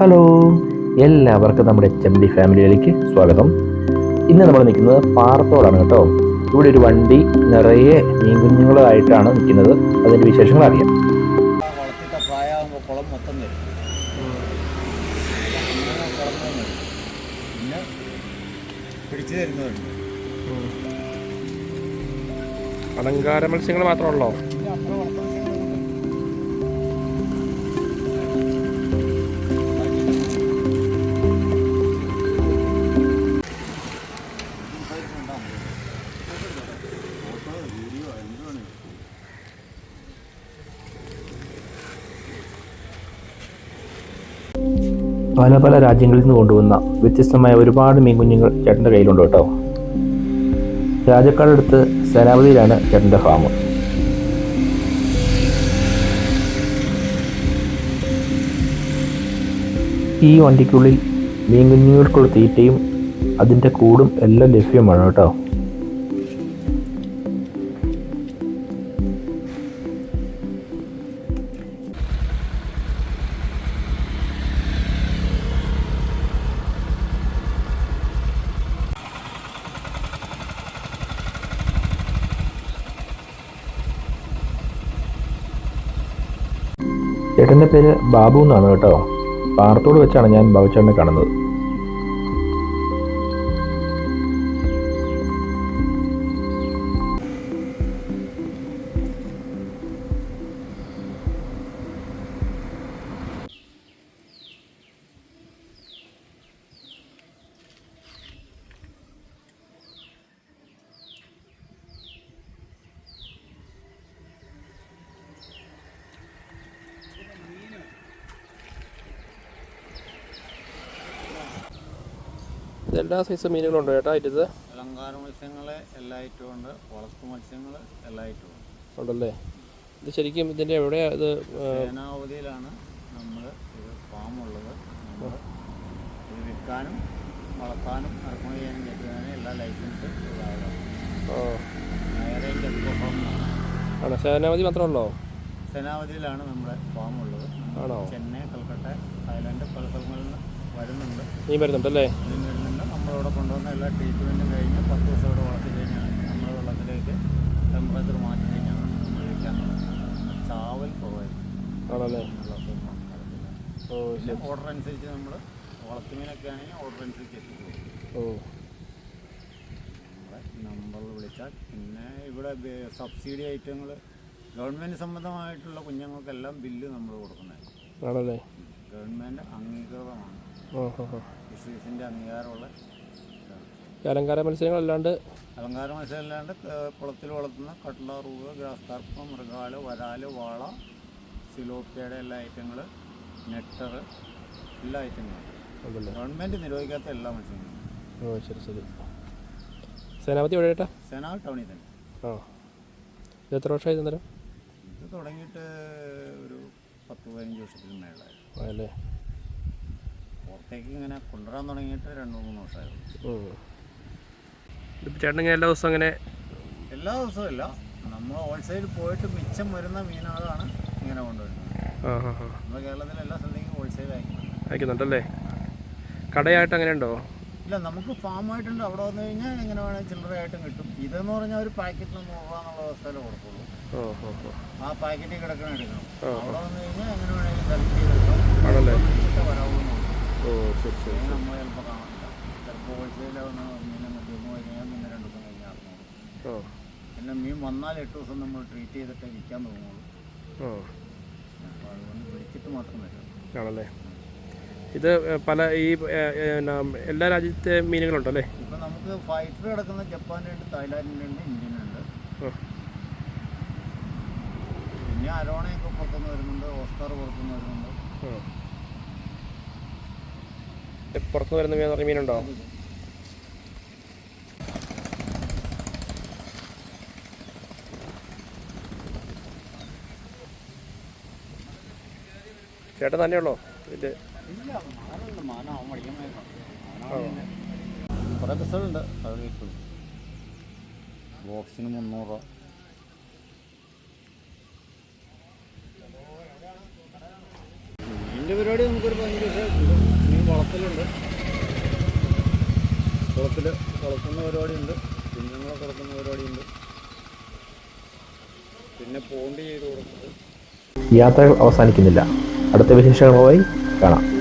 Hello. എല്ലാവർക്കും നമ്മുടെ H M D ഫാമിലിയിലേക്ക് സ്വാഗതം. ഇന്ന് നമ്മൾ നിൽക്കുന്നത് പാറത്തോടാണ് കേട്ടോ. ഇവിടെ ഒരു വണ്ടി നിറയെ മീൻ കുഞ്ഞുങ്ങളായിട്ടാണ് നിൽക്കുന്നത്. അതിന്റെ വിശേഷങ്ങൾ അറിയാം. അലങ്കാര മത്സ്യങ്ങൾ കുളം പല പല രാജ്യങ്ങളിൽ നിന്ന് കൊണ്ടുവന്ന വ്യത്യസ്തമായ ഒരുപാട് മീൻ കുഞ്ഞുങ്ങൾ ചേട്ടന്റെ കയ്യിലുണ്ട് കേട്ടോ. രാജക്കാടടുത്ത് സേനാപതിയിലാണ് ചേട്ടന്റെ ഫാം ഈ വണ്ടിക്കുള്ളിൽ മീൻ കുഞ്ഞുങ്ങൾക്കുള്ള തീറ്റയും അതിന്റെ കൂടും എല്ലാം ലഭ്യമാണ് കേട്ടോ. ചേട്ടന്റെ പേര് ബാബു എന്നാണ് കേട്ടോ. പാറത്തോട് വെച്ചാണ് ഞാൻ ബാബു ചേട്ടനെ കാണുന്നത്. എല്ലാ സൈസ് മീനുകളും ഉണ്ട് ചേട്ടാ ഇത് അലങ്കാര മത്സ്യങ്ങൾ എല്ലാ ഐറ്റവും ഉണ്ട്. വളർത്തു മത്സ്യങ്ങൾ എല്ലാ ഐറ്റവും ഉണ്ട്. ഉണ്ടല്ലേ? ഇത് ശരിക്കും ഇതിന്റെ എവിടെ ഇത് സേനാവധിയിലാണ് നമ്മൾ ഇത് ഫാം ഉള്ളത്. ഇത് വിൽക്കാനും വളർത്താനും ഇറക്കുമതി ചെയ്യാനും കയറ്റുന്നതിന് എല്ലാ ലൈസൻസും ആണോ. സേനാവധി മാത്രമല്ലോ സേനാവധിയിലാണ് നമ്മുടെ ഫാം ഉള്ളത്. ആണോ? ചെന്നൈ കൽക്കട്ട തായ്ലാൻഡ് പല സ്ഥലങ്ങളിൽ നിന്ന് വരുന്നുണ്ട്. മീൻ വരുന്നുണ്ടല്ലേ? വരുന്നുണ്ട്. നമ്മളിവിടെ കൊണ്ടുവന്ന എല്ലാ ട്രീറ്റ്മെന്റും കഴിഞ്ഞ് പത്ത് ദിവസം ഇവിടെ വളർത്തി കഴിഞ്ഞാൽ നമ്മൾ വെള്ളത്തിലേക്ക് ടെമ്പറേച്ചർ മാറ്റി കഴിഞ്ഞാൽ തുടങ്ങും ചാവൽ കുറവായിരിക്കും. ആണല്ലേ? ഓ ഓർഡർ അനുസരിച്ച് നമ്മൾ വളർത്തുമീനൊക്കെ ആണെങ്കിൽ ഓർഡർ അനുസരിച്ച് എത്തിച്ചു ഓ. നമ്പറിൽ വിളിച്ചാൽ പിന്നെ ഇവിടെ സബ്സിഡി ഐറ്റങ്ങൾ ഗവൺമെന്റ് സംബന്ധമായിട്ടുള്ള കുഞ്ഞുങ്ങൾക്കെല്ലാം ബില്ല് നമ്മൾ കൊടുക്കുന്നത് ആണല്ലേ? ഗവൺമെന്റ് അംഗീകൃതമാണ്. അംഗീകാരമുള്ള ഇതാണ്. ഈ അലങ്കാര അലങ്കാര മത്സ്യം അല്ലാണ്ട് കുളത്തിൽ വളർത്തുന്ന കട്ടള റൂവ് ഗ്രാസ്താർപ്പ മൃഗാൽ വരാൽ വാള സിലോപ്പിയയുടെ എല്ലാ ഐറ്റങ്ങൾ നെട്ടർ എല്ലാ ഐറ്റങ്ങളും. ഗവൺമെന്റ് നിരോധിക്കാത്ത എല്ലാ മത്സ്യങ്ങളും. ഓ ശരി ശരി. സേനാപതി എവിടെ സേനാ ടൗണിൽ തന്നെ. ആ. ഇത് എത്ര വർഷമായി തന്നേരം ഇത് തുടങ്ങിയിട്ട് ഒരു പത്ത് പതിനഞ്ച് വർഷത്തിന് മേളായി. അതല്ലേ പുറത്തേക്ക് ഇങ്ങനെ കൊണ്ടുവരാൻ തുടങ്ങിയിട്ട് രണ്ട് മൂന്ന് വർഷമായിരുന്നു ഉം. ചേട്ടൻ എല്ലാ ദിവസവും അങ്ങനെ എല്ലാ ദിവസവും ഇല്ല. നമ്മൾ ഹോൾസെയിൽ പോയിട്ട് മിച്ചം വരുന്ന മീനുകളാണ് ഇങ്ങനെ കൊണ്ടുവരുന്നത്. നമ്മുടെ കേരളത്തിൽ എല്ലാ സ്ഥലത്തേക്കും ഹോൾസെയിൽ അയക്കുന്നുണ്ട്. അയക്കുന്നുണ്ടല്ലേ? കടയായിട്ട് അങ്ങനെ ഉണ്ടോ ഇല്ല നമുക്ക് ഫാമായിട്ടുണ്ട് അവിടെ വന്നു കഴിഞ്ഞാൽ എങ്ങനെ വേണമെങ്കിൽ ചില്ലറയായിട്ടും കിട്ടും. ഇതെന്ന് പറഞ്ഞാൽ ഒരു പാക്കറ്റിൽ നൂറ് രൂപ എന്നുള്ള അവസ്ഥയിലേ കൊടുക്കുള്ളൂ. ആ പാക്കറ്റിൽ കിടക്കണം എടുക്കണം. അവിടെ വന്നു കഴിഞ്ഞാൽ എങ്ങനെ വേണമെങ്കിലും സെലക്ട് ചെയ്തെടുക്കാം? ഓ ശരി ശരി നമ്മൾ ചിലപ്പോൾ കാണാനില്ല ചിലപ്പോൾ ഹോൾസെയിൽ വന്ന് മീനെ മറ്റൊന്ന് കഴിഞ്ഞാൽ പിന്നെ രണ്ട് ദിവസം കഴിഞ്ഞാൽ ഓ. പിന്നെ മീൻ വന്നാൽ എട്ട് ദിവസം നമ്മൾ ട്രീറ്റ് ചെയ്തിട്ട് വിൽക്കാൻ തോന്നുന്നു ഓ. അപ്പോൾ അതുകൊണ്ട് പിടിച്ചിട്ട് മാത്രം വരും. ആണല്ലേ? ഇത് പല ഈ എല്ലാ രാജ്യത്തെ മീനുകളുണ്ടല്ലേ ഇപ്പം നമുക്ക് ഫൈറ്റർ കിടക്കുന്ന ഇന്ത്യൻ ഉണ്ട് ഓ. പിന്നെ അരോണയൊക്കെ പുറത്തുനിന്ന് വരുന്നുണ്ട് ഓസ്കാർ പുറത്തുനിന്ന് വരുന്നുണ്ട്. പുറത്തുനിന്ന് വരുന്ന മീൻ പറഞ്ഞ മീനുണ്ടോ? ചേട്ടൻ തന്നെയുള്ളോ ഇത് ഇല്ല മാനുണ്ട് മാന അവൻ പഠിക്കാൻ കുറേ ബസ്സുകളുണ്ട് അത് കിട്ടും. ബോക്സിന് മുന്നൂറ് രൂപ. ഇതിന്റെ പരിപാടി നമുക്കൊരു പതിനഞ്ച് ദിവസം കുളത്തിൽ കുളക്കുന്ന പരിപാടിയുണ്ട്. കുഞ്ഞുങ്ങളെ കുളക്കുന്ന പരിപാടിയുണ്ട്. പിന്നെ പോണ്ടി ചെയ്ത് കൊടുക്കുന്നത്. യാത്രകൾ അവസാനിക്കുന്നില്ല. അടുത്ത വിശേഷങ്ങളുമായി കാണാം.